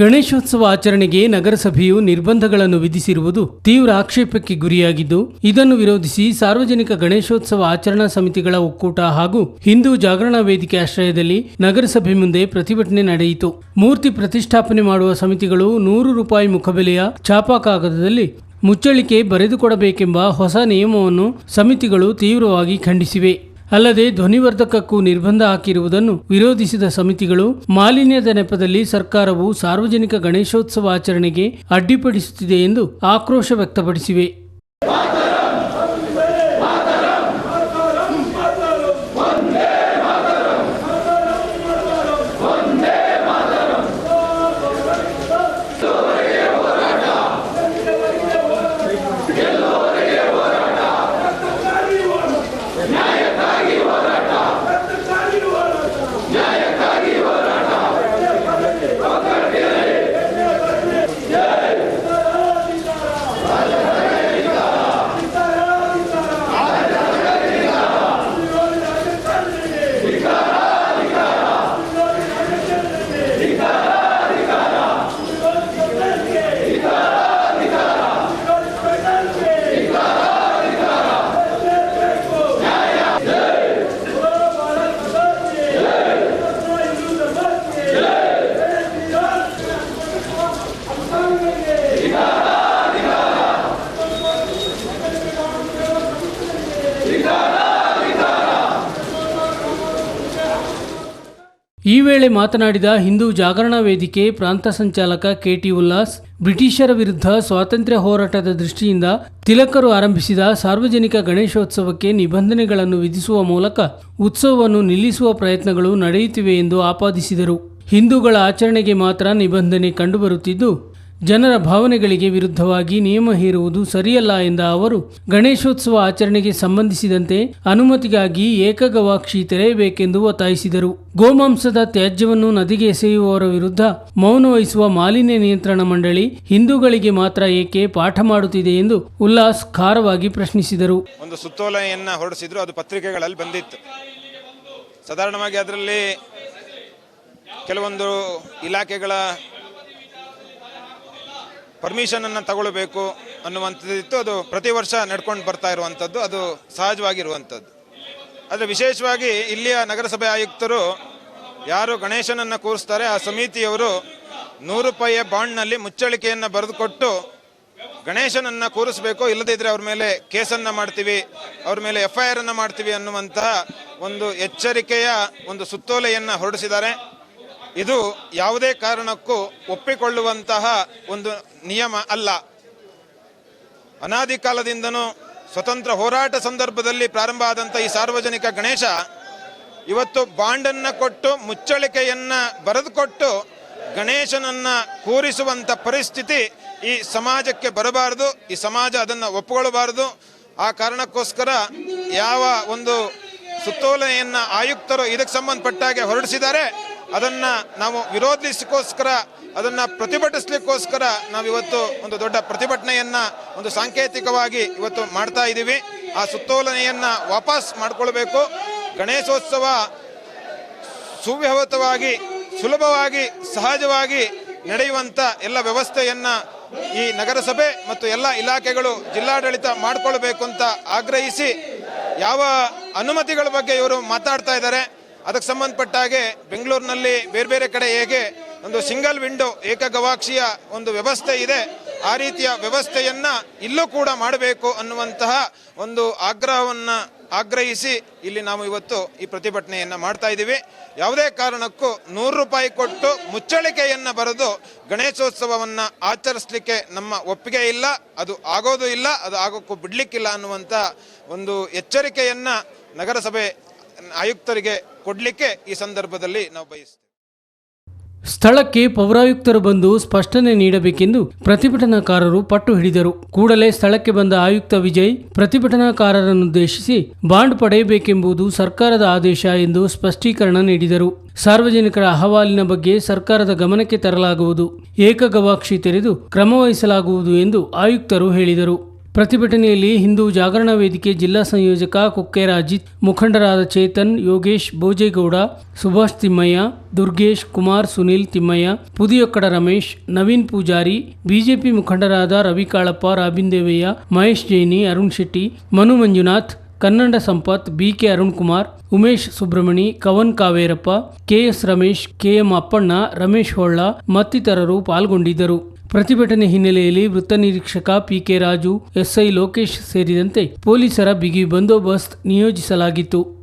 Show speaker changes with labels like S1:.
S1: ಗಣೇಶೋತ್ಸವ ಆಚರಣೆಗೆ ನಗರಸಭೆಯು ನಿರ್ಬಂಧಗಳನ್ನು ವಿಧಿಸಿರುವುದು ತೀವ್ರ ಆಕ್ಷೇಪಕ್ಕೆ ಗುರಿಯಾಗಿದ್ದು, ಇದನ್ನು ವಿರೋಧಿಸಿ ಸಾರ್ವಜನಿಕ ಗಣೇಶೋತ್ಸವ ಆಚರಣಾ ಸಮಿತಿಗಳ ಒಕ್ಕೂಟ ಹಾಗೂ ಹಿಂದೂ ಜಾಗರಣಾ ವೇದಿಕೆ ಆಶ್ರಯದಲ್ಲಿ ನಗರಸಭೆ ಮುಂದೆ ಪ್ರತಿಭಟನೆ ನಡೆಯಿತು. ಮೂರ್ತಿ ಪ್ರತಿಷ್ಠಾಪನೆ ಮಾಡುವ ಸಮಿತಿಗಳು ನೂರು ರೂಪಾಯಿ ಮುಖಬೆಲೆಯ ಛಾಪಾ ಕಾಗದದಲ್ಲಿ ಮುಚ್ಚಳಿಕೆ ಬರೆದುಕೊಡಬೇಕೆಂಬ ಹೊಸ ನಿಯಮವನ್ನು ಸಮಿತಿಗಳು ತೀವ್ರವಾಗಿ ಖಂಡಿಸಿವೆ. ಅಲ್ಲದೆ ಧ್ವನಿವರ್ಧಕಕ್ಕೂ ನಿರ್ಬಂಧ ಹಾಕಿರುವುದನ್ನು ವಿರೋಧಿಸಿದ ಸಮಿತಿಗಳು ಮಾಲಿನ್ಯದ ನೆಪದಲ್ಲಿ ಸರ್ಕಾರವು ಸಾರ್ವಜನಿಕ ಗಣೇಶೋತ್ಸವ ಆಚರಣೆಗೆ ಅಡ್ಡಿಪಡಿಸುತ್ತಿದೆ ಎಂದು ಆಕ್ರೋಶ ವ್ಯಕ್ತಪಡಿಸಿವೆ. ಈ ವೇಳೆ ಮಾತನಾಡಿದ ಹಿಂದೂ ಜಾಗರಣಾ ವೇದಿಕೆ ಪ್ರಾಂತ ಸಂಚಾಲಕ ಕೆಟಿ ಉಲ್ಲಾಸ್, ಬ್ರಿಟಿಷರ ವಿರುದ್ಧ ಸ್ವಾತಂತ್ರ್ಯ ಹೋರಾಟದ ದೃಷ್ಟಿಯಿಂದ ತಿಲಕರು ಆರಂಭಿಸಿದ ಸಾರ್ವಜನಿಕ ಗಣೇಶೋತ್ಸವಕ್ಕೆ ನಿಬಂಧನೆಗಳನ್ನು ವಿಧಿಸುವ ಮೂಲಕ ಉತ್ಸವವನ್ನು ನಿಲ್ಲಿಸುವ ಪ್ರಯತ್ನಗಳು ನಡೆಯುತ್ತಿವೆ ಎಂದು ಆಪಾದಿಸಿದರು. ಹಿಂದೂಗಳ ಆಚರಣೆಗೆ ಮಾತ್ರ ನಿಬಂಧನೆ ಕಂಡುಬರುತ್ತಿದ್ದು ಜನರ ಭಾವನೆಗಳಿಗೆ ವಿರುದ್ಧವಾಗಿ ನಿಯಮ ಹೇರುವುದು ಸರಿಯಲ್ಲ ಎಂದ ಅವರು, ಗಣೇಶೋತ್ಸವ ಆಚರಣೆಗೆ ಸಂಬಂಧಿಸಿದಂತೆ ಅನುಮತಿಗಾಗಿ ಏಕಗವಾಕ್ಷಿ ತೆರೆಯಬೇಕೆಂದು ಒತ್ತಾಯಿಸಿದರು. ಗೋಮಾಂಸದ ತ್ಯಾಜ್ಯವನ್ನು ನದಿಗೆ ಎಸೆಯುವವರ ವಿರುದ್ಧ ಮೌನ ವಹಿಸುವ ಮಾಲಿನ್ಯ ನಿಯಂತ್ರಣ ಮಂಡಳಿ ಹಿಂದೂಗಳಿಗೆ ಮಾತ್ರ ಏಕೆ ಪಾಠ ಮಾಡುತ್ತಿದೆ ಎಂದು ಉಲ್ಲಾಸ್ ಖಾರವಾಗಿ ಪ್ರಶ್ನಿಸಿದರು.
S2: ಒಂದು ಸುತ್ತೋಲೆಯನ್ನು ಹೊರಡಿಸಿದ್ರು, ಅದು ಪತ್ರಿಕೆಗಳಲ್ಲಿ ಬಂದಿತ್ತು. ಸಾಧಾರಣವಾಗಿ ಅದರಲ್ಲಿ ಕೆಲವೊಂದು ಇಲಾಖೆಗಳ ಪರ್ಮಿಷನನ್ನು ತಗೊಳ್ಬೇಕು ಅನ್ನುವಂಥದ್ದಿತ್ತು. ಅದು ಪ್ರತಿ ವರ್ಷ ನಡ್ಕೊಂಡು ಬರ್ತಾ ಇರುವಂಥದ್ದು. ಅದು ಸಹಜವಾಗಿರುವಂಥದ್ದು. ಆದರೆ ವಿಶೇಷವಾಗಿ ಇಲ್ಲಿಯ ನಗರಸಭೆ ಆಯುಕ್ತರು ಯಾರು ಗಣೇಶನನ್ನು ಕೂರಿಸ್ತಾರೆ, ಆ ಸಮಿತಿಯವರು ನೂರು ರೂಪಾಯಿಯ ಬಾಂಡ್ನಲ್ಲಿ ಮುಚ್ಚಳಿಕೆಯನ್ನು ಬರೆದುಕೊಟ್ಟು ಗಣೇಶನನ್ನ ಕೂರಿಸಬೇಕು. ಇಲ್ಲದಿದ್ದರೆ ಅವ್ರ ಮೇಲೆ ಕೇಸನ್ನ ಮಾಡ್ತೀವಿ, ಅವ್ರ ಮೇಲೆ ಎಫ್ ಐ ಆರ್ ಅನ್ನ ಮಾಡ್ತೀವಿ ಅನ್ನುವಂತಹ ಒಂದು ಎಚ್ಚರಿಕೆಯ ಒಂದು ಸುತ್ತೋಲೆಯನ್ನು ಹೊರಡಿಸಿದ್ದಾರೆ. ಇದು ಯಾವುದೇ ಕಾರಣಕ್ಕೂ ಒಪ್ಪಿಕೊಳ್ಳುವಂತಹ ಒಂದು ನಿಯಮ ಅಲ್ಲ. ಅನಾದಿ ಕಾಲದಿಂದನೂ ಸ್ವತಂತ್ರ ಹೋರಾಟ ಸಂದರ್ಭದಲ್ಲಿ ಪ್ರಾರಂಭ ಆದಂಥ ಈ ಸಾರ್ವಜನಿಕ ಗಣೇಶ ಇವತ್ತು ಬಾಂಡನ್ನ ಕೊಟ್ಟು, ಮುಚ್ಚಳಿಕೆಯನ್ನು ಬರೆದುಕೊಟ್ಟು ಗಣೇಶನನ್ನ ಕೂರಿಸುವಂತ ಪರಿಸ್ಥಿತಿ ಈ ಸಮಾಜಕ್ಕೆ ಬರಬಾರದು. ಈ ಸಮಾಜ ಅದನ್ನ ಒಪ್ಪಿಕೊಳ್ಳಬಾರದು. ಆ ಕಾರಣಕ್ಕೋಸ್ಕರ ಯಾವ ಒಂದು ಸುತ್ತೋಲೆಯನ್ನು ಆಯುಕ್ತರು ಇದಕ್ಕೆ ಸಂಬಂಧಪಟ್ಟಾಗೆ ಹೊರಡಿಸಿದ್ದಾರೆ. ಅದನ್ನ ನಾವು ವಿರೋಧಿಸಲಿಕ್ಕೋಸ್ಕರ ಅದನ್ನ ಪ್ರತಿಭಟಿಸ್ಲಿಕ್ಕೋಸ್ಕರ ನಾವು ಇವತ್ತು ಒಂದು ದೊಡ್ಡ ಪ್ರತಿಭಟನೆಯನ್ನ, ಒಂದು ಸಾಂಕೇತಿಕವಾಗಿ ಇವತ್ತು ಮಾಡ್ತಾ ಇದ್ದೀವಿ ಆ ಸುತ್ತೋಲನೆಯನ್ನ ವಾಪಸ್ ಮಾಡಿಕೊಳ್ಬೇಕು. ಗಣೇಶೋತ್ಸವ ಸುವ್ಯವತವಾಗಿ ಸುಲಭವಾಗಿ, ಸಹಜವಾಗಿ ನಡೆಯುವಂತ ಎಲ್ಲ ವ್ಯವಸ್ಥೆಯನ್ನ ಈ ನಗರಸಭೆ ಮತ್ತು ಎಲ್ಲ ಇಲಾಖೆಗಳು ಜಿಲ್ಲಾಡಳಿತ ಮಾಡಿಕೊಳ್ಬೇಕು ಅಂತ ಆಗ್ರಹಿಸಿ, ಯಾವ ಅನುಮತಿಗಳ ಬಗ್ಗೆ ಇವರು ಮಾತಾಡ್ತಾ ಇದ್ದಾರೆ ಅದಕ್ಕೆ ಸಂಬಂಧಪಟ್ಟ ಹಾಗೆ ಬೆಂಗಳೂರಿನಲ್ಲಿ ಬೇರೆ ಬೇರೆ ಕಡೆ ಹೇಗೆ ಒಂದು ಸಿಂಗಲ್ ವಿಂಡೋ ಏಕಗವಾಕ್ಷಿಯ ಒಂದು ವ್ಯವಸ್ಥೆ ಇದೆ, ಆ ರೀತಿಯ ವ್ಯವಸ್ಥೆಯನ್ನ ಇಲ್ಲೂ ಕೂಡ ಮಾಡಬೇಕು ಅನ್ನುವಂತಹ ಒಂದು ಆಗ್ರಹವನ್ನ ಆಗ್ರಹಿಸಿ ಇಲ್ಲಿ ನಾವು ಇವತ್ತು ಈ ಪ್ರತಿಭಟನೆಯನ್ನ ಮಾಡ್ತಾ ಇದ್ದೀವಿ. ಯಾವುದೇ ಕಾರಣಕ್ಕೂ ನೂರು ರೂಪಾಯಿ ಕೊಟ್ಟು ಮುಚ್ಚಳಿಕೆಯನ್ನು ಬರೆದು ಗಣೇಶೋತ್ಸವವನ್ನ ಆಚರಿಸಲಿಕ್ಕೆ ನಮ್ಮ ಒಪ್ಪಿಗೆ ಇಲ್ಲ, ಅದು ಆಗೋದು ಇಲ್ಲ, ಅದು ಆಗೋಕ್ಕೂ ಬಿಡಲಿಕ್ಕಿಲ್ಲ ಅನ್ನುವಂಥ ಒಂದು ಎಚ್ಚರಿಕೆಯನ್ನ ನಗರಸಭೆ ಆಯುಕ್ತರಿಗೆ ಕೊಡಲಿಕ್ಕೆ ಈ ಸಂದರ್ಭದಲ್ಲಿ ನಾವು ಬಯಸ್ತೇವೆ
S1: ಸ್ಥಳಕ್ಕೆ ಪೌರಾಯುಕ್ತರು ಬಂದು ಸ್ಪಷ್ಟನೆ ನೀಡಬೇಕೆಂದು ಪ್ರತಿಭಟನಾಕಾರರು ಪಟ್ಟು ಹಿಡಿದರು. ಕೂಡಲೇ ಸ್ಥಳಕ್ಕೆ ಬಂದ ಆಯುಕ್ತ ವಿಜಯ್, ಪ್ರತಿಭಟನಾಕಾರರನ್ನುದ್ದೇಶಿಸಿ ಬಾಂಡ್ ಪಡೆಯಬೇಕೆಂಬುದು ಸರ್ಕಾರದ ಆದೇಶ ಎಂದು ಸ್ಪಷ್ಟೀಕರಣ ನೀಡಿದರು. ಸಾರ್ವಜನಿಕರ ಅಹವಾಲಿನ ಬಗ್ಗೆ ಸರ್ಕಾರದ ಗಮನಕ್ಕೆ ತರಲಾಗುವುದು. ಏಕಗವಾಕ್ಷಿ ತೆರೆದು ಕ್ರಮವಹಿಸಲಾಗುವುದು ಎಂದು ಆಯುಕ್ತರು ಹೇಳಿದರು. ಪ್ರತಿಭಟನೆಯಲ್ಲಿ ಹಿಂದೂ ಜಾಗರಣ ವೇದಿಕೆ ಜಿಲ್ಲಾ ಸಂಯೋಜಕ ಕುಕ್ಕೆರ ಅಜಿತ್, ಮುಖಂಡರಾದ ಚೇತನ್, ಯೋಗೇಶ್ ಭೋಜೇಗೌಡ, ಸುಭಾಷ್ ತಿಮ್ಮಯ್ಯ, ದುರ್ಗೇಶ್ ಕುಮಾರ್, ಸುನಿಲ್ ತಿಮ್ಮಯ್ಯ, ಪುದಿಯೊಕ್ಕಡ ರಮೇಶ್, ನವೀನ್ ಪೂಜಾರಿ, ಬಿಜೆಪಿ ಮುಖಂಡರಾದ Ravi Kalappa Robin Devaiah, Mahesh Jaini, Arun Shetty, Manu Manjunath, Kannada Sampath, BK Arun Kumar, Umesh Subramani, Kavan Kaverappa, KS Ramesh, KM Appanna, Ramesh Holla ಮತ್ತಿತರರು ಪಾಲ್ಗೊಂಡಿದ್ದರು. ಪ್ರತಿಭಟನೆ ಹಿನ್ನೆಲೆಯಲ್ಲಿ ವೃತ್ತ ನಿರೀಕ್ಷಕ ಪಿಕೆ ರಾಜು ಎಸ್ಐ ಲೋಕೇಶ್ ಸೇರಿದಂತೆ ಪೊಲೀಸರ ಬಿಗಿ ಬಂದೋಬಸ್ತ್ ನಿಯೋಜಿಸಲಾಗಿತ್ತು.